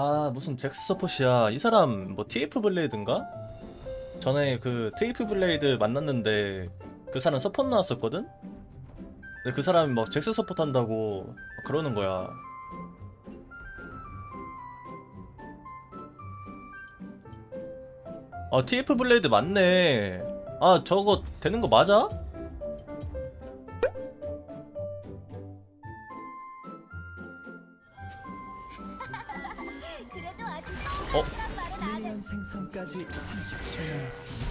아 무슨 잭스 서폿이야 이 사람 뭐 TF 블레이드인가? 전에 그 TF 블레이드 만났는데 그 사람 서폿 나왔었거든? 근데 그 사람이 막 잭스 서폿 한다고 막 그러는 거야 아 TF 블레이드 맞네 아 저거 되는 거 맞아? 생성까지 30초 남았습니다.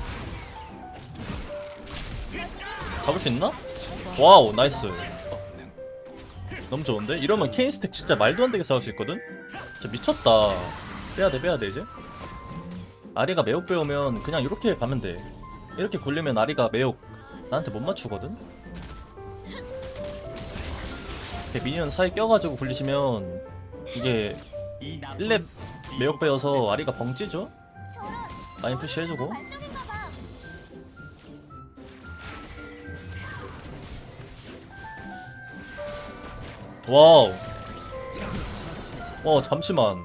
잡을 수 있나? 와우 나이스 너무 좋은데? 이러면 케인 스택 진짜 말도 안 되게 싸울 수 있거든? 진짜 미쳤다 빼야돼 빼야돼 이제 아리가 매혹 배우면 그냥 이렇게 가면 돼 이렇게 굴리면 아리가 매혹 나한테 못 맞추거든? 이렇게 미니언 사이 껴가지고 굴리시면 이게 1렙 매혹 배워서 아리가 벙찌죠? 라인 푸시 해주고 반쪽인가 봐. 와우. 어 잠시만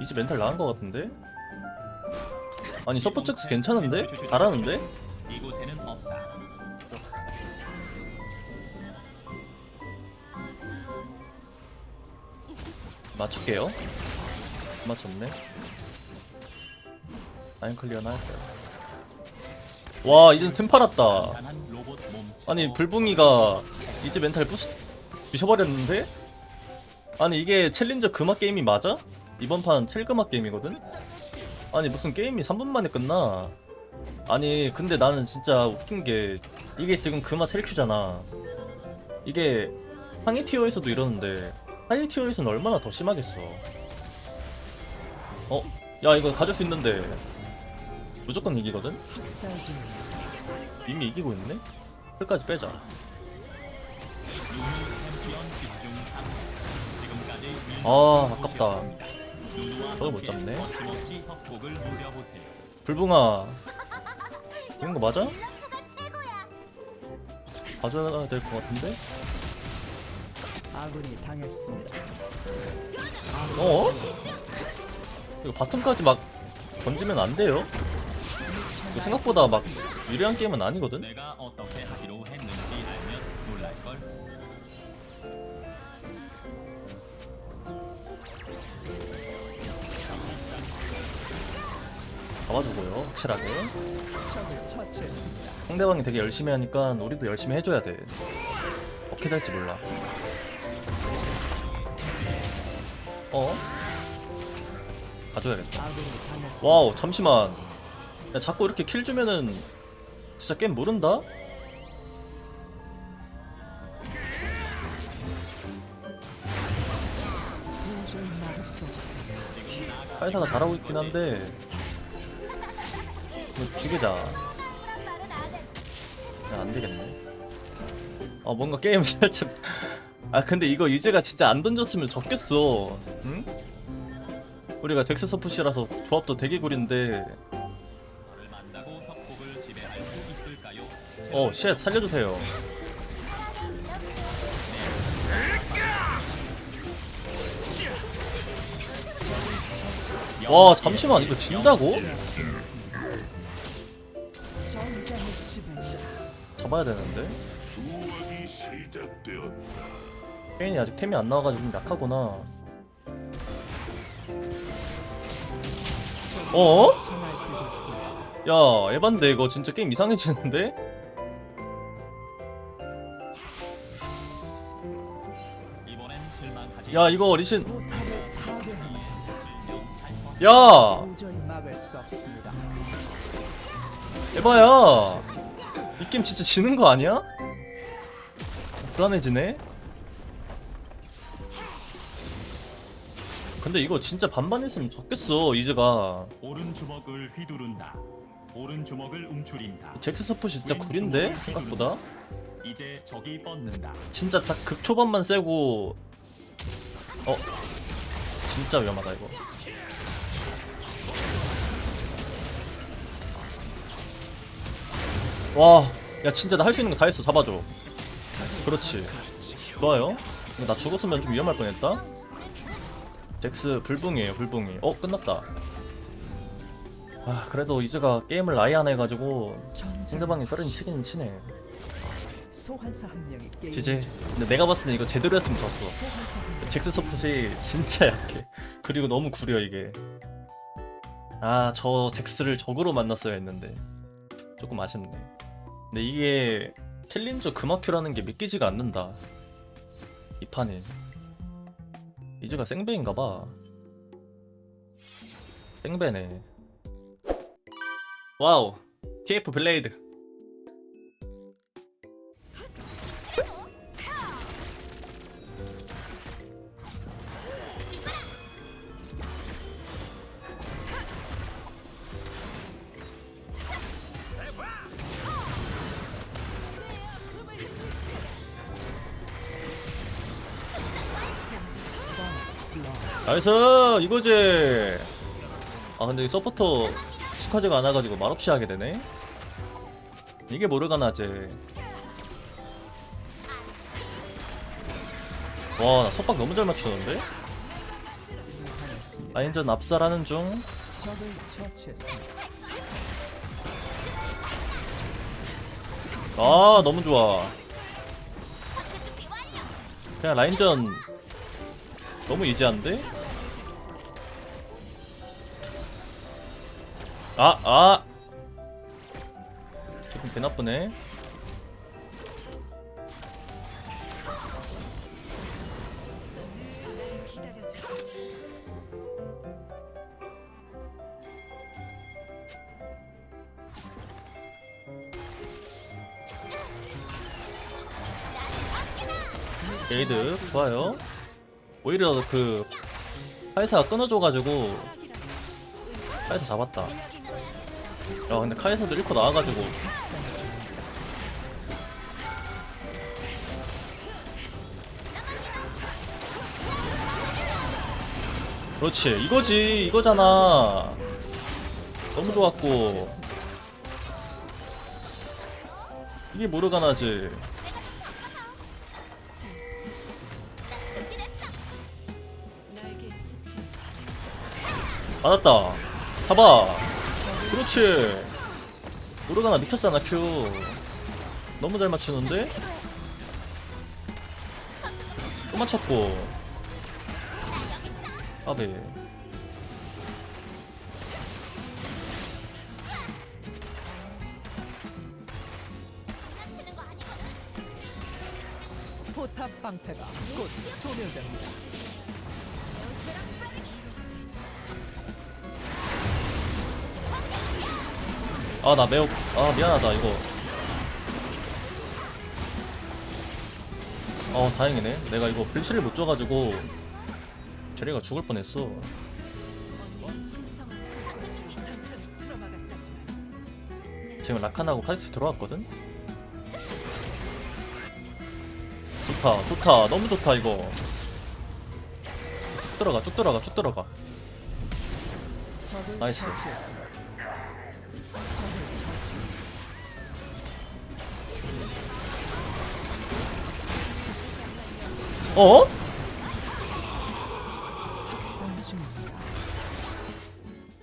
이제 멘탈 나은 것 같은데? 아니 서포잭스 괜찮은데? 잘하는데? 이곳에는 없다. 맞출게요 맞췄네 라인 클리어나 할게요 와 이젠 템 팔았다. 아니 불붕이가 이제 멘탈 부스 미셔버렸는데? 아니 이게 챌린저 금화 게임이 맞아? 이번 판 첼금화 게임이거든? 아니 무슨 게임이 3분 만에 끝나 아니 근데 나는 진짜 웃긴 게 이게 지금 금화 첼큐잖아 이게 상위 티어에서도 이러는데 하위 티어에서는 얼마나 더 심하겠어 어? 야 이거 가질 수 있는데 무조건 이기거든? 이미 이기고 있네? 끝까지 빼자 챔피언 집중 3. 지금까지 아 아깝다 저걸 못 잡네. 불붕아 이런 거 맞아? 봐줘야 될 것 같은데? 아군이 당했습니다. 어? 이거 바텀까지 막 던지면 안 돼요? 이거 생각보다 막 유리한 게임은 아니거든? 내가 어떻게 하기로 했는지 알면 놀랄 걸. 잡아주고요 확실하게. 상대방이 되게 열심히 하니까 우리도 열심히 해줘야 돼 어떻게 될지 몰라 어? 가져야겠다 당했습니다. 와우 잠시만 야 자꾸 이렇게 킬 주면은 진짜 게임 모른다? 카이사가 잘하고 있긴 한데 죽이자. 야, 안 되겠네. 아 뭔가 게임 살짝. 아 근데 이거 이제가 진짜 안 던졌으면 졌겠어. 응? 우리가 덱스 서프시라서 조합도 되게 구린데. 어, 쉣 살려주세요. 와 잠시만 이거 진다고? 잡아야 되는데. 페인이 아직 템이 안 나와가지고 좀 약하구나. 어? 야 에반데 이거 진짜 게임 이상해지는데? 야 이거 리신 포탑을 파괴했습니다. 야. 에바야 이 게임 진짜 지는 거 아니야? 불안해지네 근데 이거 진짜 반반 했으면 졌겠어 이즈가. 오른 주먹을 휘두른다. 오른 주먹을 움츠린다. 잭스 서폿이 진짜 구린데? 생각보다? 이제 적이 뻗는다. 진짜 딱 극초반만 세고. 어? 진짜 위험하다 이거. 와야 진짜 나 할 수 있는 거 다 했어. 잡아줘. 그렇지. 좋아요. 나 죽었으면 좀 위험할 뻔했다. 잭스 불붕이에요 불붕이. 어 끝났다. 아 그래도 이즈가 게임을 아예 안 해가지고 상대방이 썰은 치긴 치네. 지지. 근데 내가 봤을 때 이거 제대로 했으면 졌어. 명. 잭스 서폿이 진짜 약해. 그리고 너무 구려 이게. 아 저 잭스를 적으로 만났어야 했는데 조금 아쉽네. 근데 이게 챌린저 금화큐라는 게 믿기지가 않는다. 이 판이. 이즈가 생배인가봐. 생배네. 와우. TF 블레이드. 나이스 이거지. 아 근데 이 서포터 축하지가 않아가지고 말없이 하게 되네. 이게 모르가나지 와나 속박 너무 잘 맞추는데? 라인전 압살하는 중. 아 너무 좋아. 그냥 라인전 너무 이지한데? 아! 아! 조금 개 나쁘네 게이드 좋아요 오히려 그 카이사가 끊어줘가지고 카이사 잡았다 야 근데 카이사도 1코 나와가지고. 그렇지. 이거지. 이거잖아. 너무 좋았고. 이게 모르가나지 맞았다. 봐봐 그렇지. 모르가나 미쳤잖아 큐 너무 잘 맞추는데? 또 맞췄고. 아베. 포탑 방패가 곧 소멸됩니다. 아 나 매우 아 미안하다 이거. 어 다행이네. 내가 이거 불치를 못 줘가지고 제리가 죽을 뻔했어. 지금 라칸하고 카이스 들어왔거든? 좋다 좋다. 너무 좋다 이거. 쭉 들어가 쭉 들어가 쭉 들어가. 나이스. 어?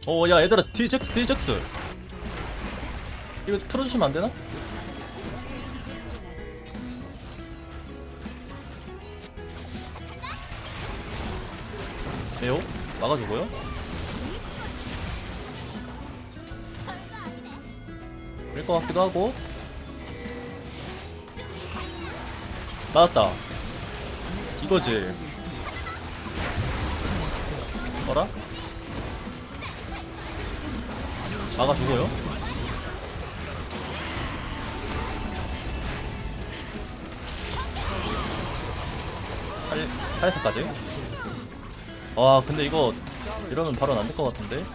어, 야, 얘들아, 디젝스, 디젝스. 이거 풀어주시면 안 되나? 네요? 막아주고요. 될것 같기도 하고. 맞았다. 이거지. 어라? 막아주고요. 살, 살사까지. 와, 근데 이거 이러면 바로 안될 것 같은데.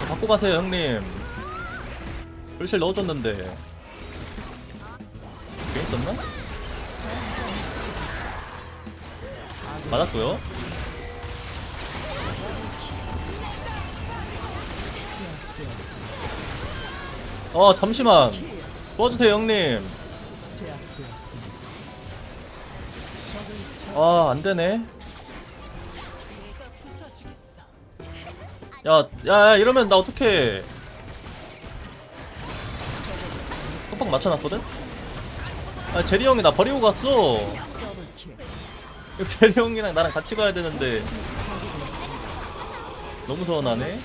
어, 바꿔 가세요, 형님. 글실 넣어줬는데. 괜히 썼나? 맞았고요. 어 잠시만 도와주세요 형님. 아 안되네 야, 야, 야 이러면 나 어떡해 속박 맞춰놨거든? 아 제리 형이 나 버리고 갔어. 제리 형이랑 나랑 같이 가야 되는데. 너무 서운하네.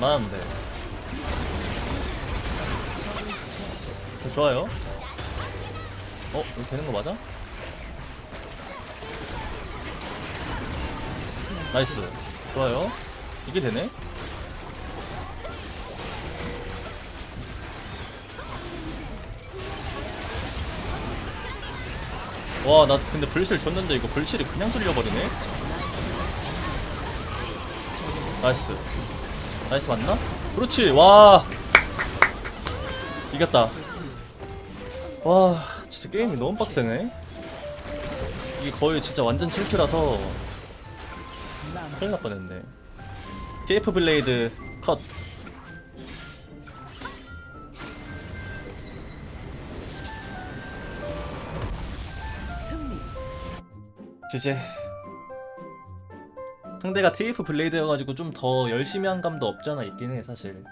많은데. 좋아요? 어? 이거 되는 거 맞아? 나이스. 좋아요. 이게 되네 와 나 근데 불실 줬는데 이거 불실이 그냥 돌려버리네? 나이스. 나이스 맞나? 그렇지 와. 이겼다. 와 진짜 게임이 너무 빡세네. 이게 거의 진짜 완전 7큐라서 큰일 날 뻔했네. TF 블레이드 컷 지제 상대가 TF 블레이드여가지고 좀 더 열심히 한 감도 없잖아 있긴 해 사실